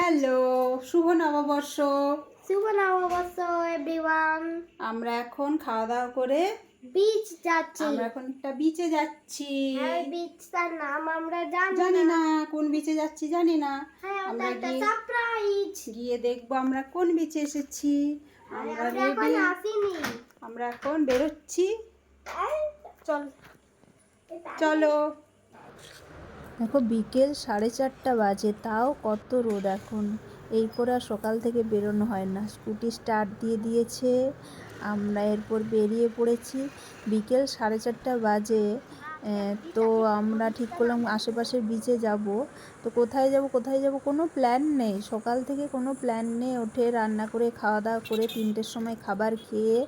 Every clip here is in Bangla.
হ্যালো শুভ নববর্ষ। শুভ নববর্ষ এভরিওয়ান আমরা এখন খাওয়া দাওয়া করে বিচ যাচ্ছি। আমরা এখন একটা বিচে যাচ্ছি। হ্যাঁ বিচটার নাম আমরা জানি জানি না কোন বিচে যাচ্ছি জানি না। হ্যাঁ আমরা একটা সারপ্রাইজ গিয়ে দেখব আমরা কোন বিচে এসেছি। আমরা এখন আসিনি। আমরা এখন বেরোচ্ছি। চল। চলো। দেখো বিকেল সাড়ে চারটা বাজে, তাও কত রোদ এখন। এই করে আর সকাল থেকে বেরোনো হয় না। স্কুটি স্টার্ট দিয়ে দিয়েছে। আমরা এরপর বেরিয়ে পড়েছি। বিকেল সাড়ে চারটা বাজে। তো আমরা ঠিক করলাম আশেপাশের বিচে যাব। তো কোথায় যাব কোথায় যাব কোনো প্ল্যান নেই। সকাল থেকে কোনো প্ল্যান নেই। ওঠে রান্না করে, খাওয়া দাওয়া করে তিনটের সময় খাবার খেয়ে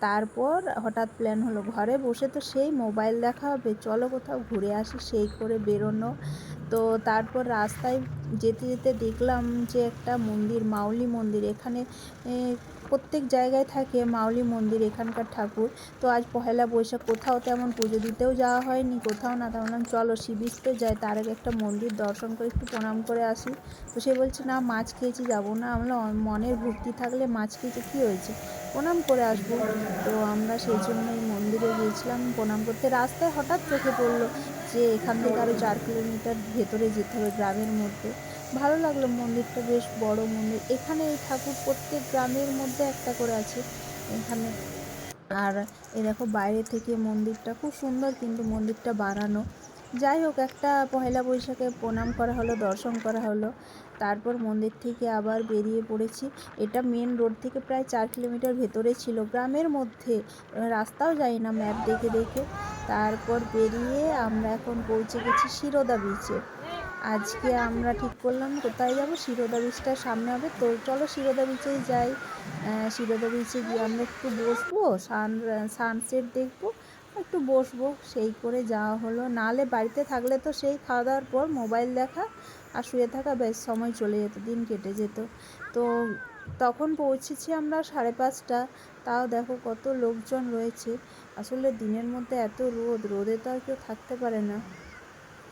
তারপর হঠাৎ প্ল্যান হলো ঘরে বসে তো সেই মোবাইল দেখা হবে। চলো কোথাও ঘুরে আসি, সেই করে বেরোনো। তো তারপর রাস্তায় যেতে যেতে দেখলাম যে একটা মন্দির, মাউলি মন্দির। এখানে প্রত্যেক জায়গায় থাকে মাউলি মন্দির, এখানকার ঠাকুর। তো আজ পহেলা বৈশাখ, কোথাও তেমন পুজো দিতেও যাওয়া হয়নি, কোথাও না। তা বললাম চলো বিচ যাই। তার আগে একটা মন্দির দর্শন করে একটু প্রণাম করে আসি। তো সে বলছে, না, মাছ খেয়েছি, যাব না। আমরা মনের ভক্তি থাকলে মাছ খেয়েছি, কী হয়েছে? প্রণাম করে আসব। তো আমরা সেই জন্যই মন্দিরে গিয়েছিলাম প্রণাম করতে। রাস্তায় হঠাৎ চোখে পড়ল যে এখান থেকে আরও চার কিলোমিটার ভেতরে যেতে হবে গ্রামের মধ্যে। ভালো লাগল মন্দিরটা, বেশ বড় মন্দির। এখানে এই ঠাকুর প্রত্যেক গ্রামের মধ্যে একটা করে আছে এখানে। আর এই দেখো বাইরে থেকে মন্দিরটা খুব সুন্দর কিন্তু মন্দিরটা বানানো। যাই হোক, একটা পয়লা বৈশাখে প্রণাম করা হলো, দর্শন করা হলো। তারপর মন্দির থেকে আবার বেরিয়ে পড়েছি। এটা মেন রোড থেকে প্রায় চার কিলোমিটার ভেতরে ছিল। গ্রামের মধ্যে, রাস্তাও যাই না ম্যাপ দেখে দেখে। তারপর বেরিয়ে আমরা এখন পৌঁছে গেছি শিরোদা বিচে আজকে আমরা ঠিক করলাম, কোথায় যাব? শিরোদা বিচটার সামনে হবে। তো চলো শিরোদা বিচেই যাই। শিরোদা বিচে গিয়ে আমরা একটু বসবো, সান সানসেট দেখব, একটু বসবো। সেই করে যাওয়া হলো। নাহলে বাড়িতে থাকলে তো সেই খাওয়া দাওয়ার পর মোবাইল দেখা আর শুয়ে থাকা বেশ সময় চলে যেত, দিন কেটে যেত। তো তখন পৌঁছেছি আমরা সাড়ে পাঁচটা। তাও দেখো কত লোকজন রয়েছে। আসলে দিনের মধ্যে এত রোদ, রোদে তো আর কেউ থাকতে পারে না।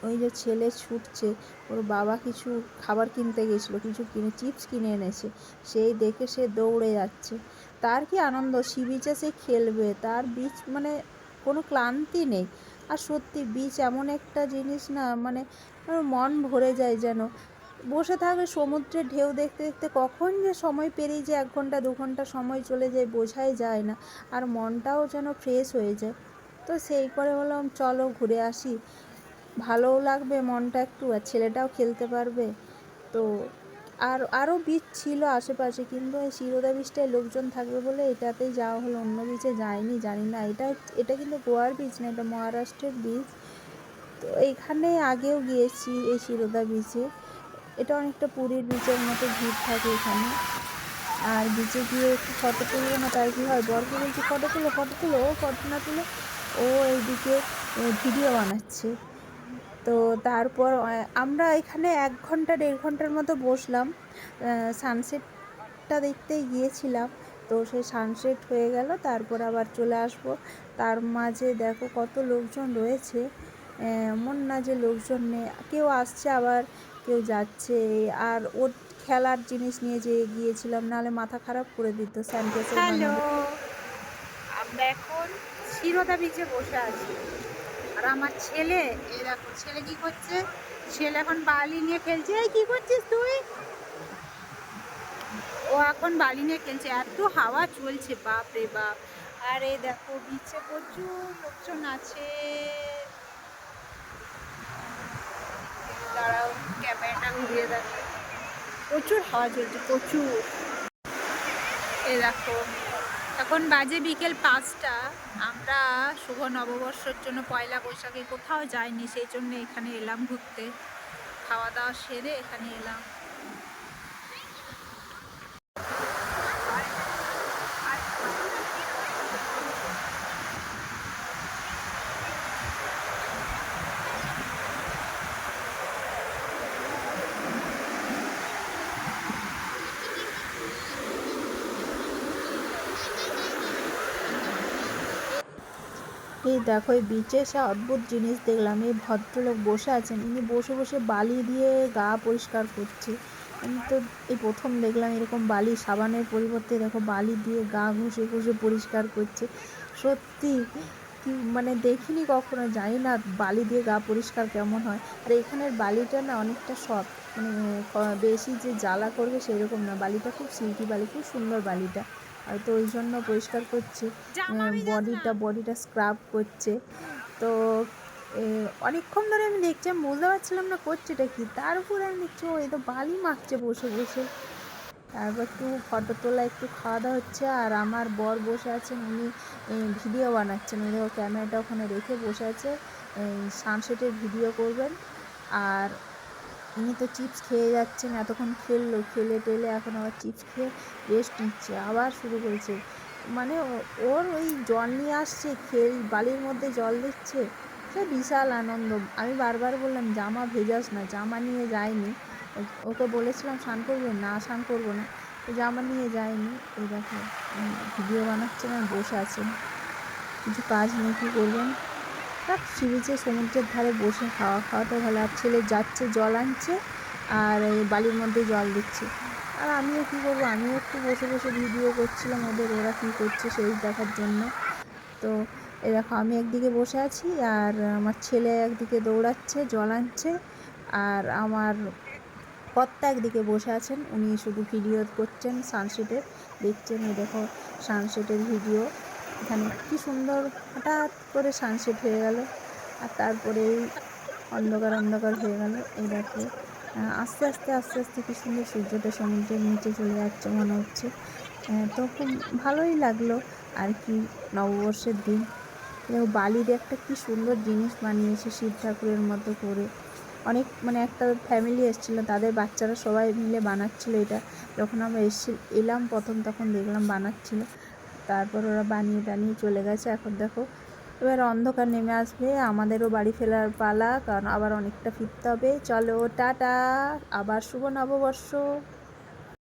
ওই যে ছেলে ছুটছে, ওর বাবা কিছু খাবার কিনতে গেছিল, কিছু কিনে চিপস কিনে এনেছে, সেই দেখে সে দৌড়ে যাচ্ছে। তার কি আনন্দ? সি বিচে সে খেলবে, তার বিচ মানে কোনো ক্লান্তি নেই। আর সত্যি বিচ এমন একটা জিনিস না মানে মন ভরে যায় যেন। বসে থাকলে সমুদ্রের ঢেউ দেখতে দেখতে, কখন যে সময় পেরিয়ে যায়, এক ঘণ্টা, দু ঘণ্টা সময় চলে যায়, বোঝাই যায় না। আর মনটাও যেন ফ্রেশ হয়ে যায়। তো সেই করে বললাম, চলো ঘুরে আসি। ভালোও লাগবে, মনটা একটু, আর ছেলেটাও খেলতে পারবে। তো আর আরও বীচ ছিল আশেপাশে, কিন্তু এই শিরোদা বীচটায় লোকজন থাকবে বলে এটাতেই যাওয়া হলো, অন্য বিচে যায়নি, জানি না। এটা এটা কিন্তু গোয়ার বীচ না, এটা মহারাষ্ট্রের বীচ তো এখানে আগেও গিয়েছি এই শিরোদা বিচে এটা অনেকটা পুরীর বিচের মতো ভিড় থাকে এখানে। আর বিচে গিয়ে একটু ফটো তুলবো না তাই কি হয়? বরকে বলছি ফটো তুলো ফটো তুলো, ও ফটো না তুলে ও এইদিকে ভিডিও বানাচ্ছে। তো তারপর আমরা এখানে এক ঘণ্টা দেড় ঘণ্টার মতো বসলাম। সানসেটটা দেখতে গিয়েছিলাম। তো সেই সানসেট হয়ে গেল তারপর আবার চলে আসব। তার মাঝে দেখো কত লোকজন রয়েছে। এমন না যে লোকজন নেই। কেউ আসছে আবার কেউ যাচ্ছে। আর ওর খেলার জিনিস নিয়ে যে গিয়েছিলাম নাহলে মাথা খারাপ করে দিত স্যানিটাইজার আমরা এখন শিরোদা বিচে বসে আছি। আর আমার ছেলে, এই দেখো, ছেলে কি করছে? ছেলে এখন বালি নিয়ে খেলছে। এই কি করছিস তুই? ও এখন বালি নিয়ে খেলছে। এত হাওয়া চলছে বাপ রে বাপ। আর এই দেখো, বিচে প্রচুর লোকজন আছে। দাঁড়াও, ক্যামেরাটা প্রচুর হাওয়া চলছে, প্রচুর। এই দেখো এখন বাজে বিকেল পাঁচটা। আমরা শুভ নববর্ষের জন্য পয়লা বৈশাখে কোথাও যাইনি, সেই জন্য এখানে এলাম ঘুরতে। খাওয়া দাওয়া সেরে এখানে এলাম। এই দেখো, এই বিচে এসে অদ্ভুত জিনিস দেখলাম। এই ভদ্রলোক বসে আছেন। ইনি বসে বসে বালি দিয়ে গা পরিষ্কার করছে। আমি তো এই প্রথম দেখলাম এরকম বালি, সাবানের পরিবর্তে দেখো বালি দিয়ে গা ঘষে ঘষে পরিষ্কার করছে। সত্যি মানে দেখিনি কখনো, জানি না বালি দিয়ে গা পরিষ্কার কেমন হয়। আর এখানের বালিটা না অনেকটা সফট মানে বেশি যে জ্বালা করবে সেরকম না। বালিটা খুব সিল্কি বালি, খুব সুন্দর বালিটা। হয়তো ওই জন্য পরিষ্কার করছে বডিটা বডিটা স্ক্রাব করছে। তো অনেকক্ষণ ধরে আমি দেখছি আমি বুঝতে পারছিলাম না করছেটা কি। তার উপরে আমি দেখছি ও এ তো বালি মাখছে বসে বসে। তারপর একটু ফটো তোলা একটু খাওয়া দাওয়া হচ্ছে আর আমার বর বসে আছেন উনি ভিডিও বানাচ্ছেন। উনি ও ক্যামেরাটা ওখানে রেখে বসে আছে সানসেটের ভিডিও করবেন। আর উনি তো চিপস খেয়ে যাচ্ছেন, এতক্ষণ খেললো, খেলে টেলে এখন আবার চিপস খেয়ে রেস্ট নিচ্ছে, আবার শুরু করেছে। মানে ওর ওই জল নিয়ে আসছে, খেল, বালির মধ্যে জল দিচ্ছে, সে বিশাল আনন্দ। আমি বারবার বললাম, জামা ভেজাস না, জামা নিয়ে যায়নি। ওকে বলেছিলাম, স্নান করবে? না, স্নান করব না। তো জামা নিয়ে যায়নি। এই দেখো ভিডিও বানাচ্ছেন আর বসে আছেন কিছু কাজ নেই, কী করবেন? তার সিরিজে সমুদ্রের ধারে বসে খাওয়া খাওয়াটা ভালো। আর ছেলে যাচ্ছে, জল আনছে আর বালির মধ্যে জল দিচ্ছে। আর আমিও কী করব? আমিও একটু বসে বসে ভিডিও করছিলাম ওদের, ওরা কী করছে সেই দেখার জন্য। তো এ দেখো, আমি একদিকে বসে আছি আর আমার ছেলে একদিকে দৌড়াচ্ছে, জল আনছে। আর আমার কর্তা একদিকে বসে আছেন। উনি শুধু ভিডিও করছেন সানসেটের দেখছেন, এই দেখো সানসেটের ভিডিও এখানে। কি সুন্দর, হঠাৎ করে সানসেট হয়ে গেল আর তারপরে অন্ধকার অন্ধকার হয়ে গেল। এই দেখো আস্তে আস্তে আস্তে আস্তে কি সুন্দর সূর্যটা সমুদ্রের নিচে চলে যাচ্ছে মনে হচ্ছে। তো খুব ভালোই লাগল আর কি নববর্ষের দিন। দেখো, বালির একটা কি সুন্দর জিনিস বানিয়েছে শিব ঠাকুরের মতো করে। অনেক মানে একটা ফ্যামিলি এসেছিল, তাদের বাচ্চারা সবাই মিলে বানাচ্ছিলো এটা। যখন আমরা এসছি এলাম প্রথম, তখন দেখলাম বানাচ্ছিল। তারপর ওরা বানিয়ে টানিয়ে চলে গেছে। এখন দেখো, এবার অন্ধকার নেমে আসবে। আমাদেরও বাড়ি ফেরার পালা, কারণ আবার অনেকটা ফিরতে হবে। চলো, টাটা! আবার শুভ নববর্ষ!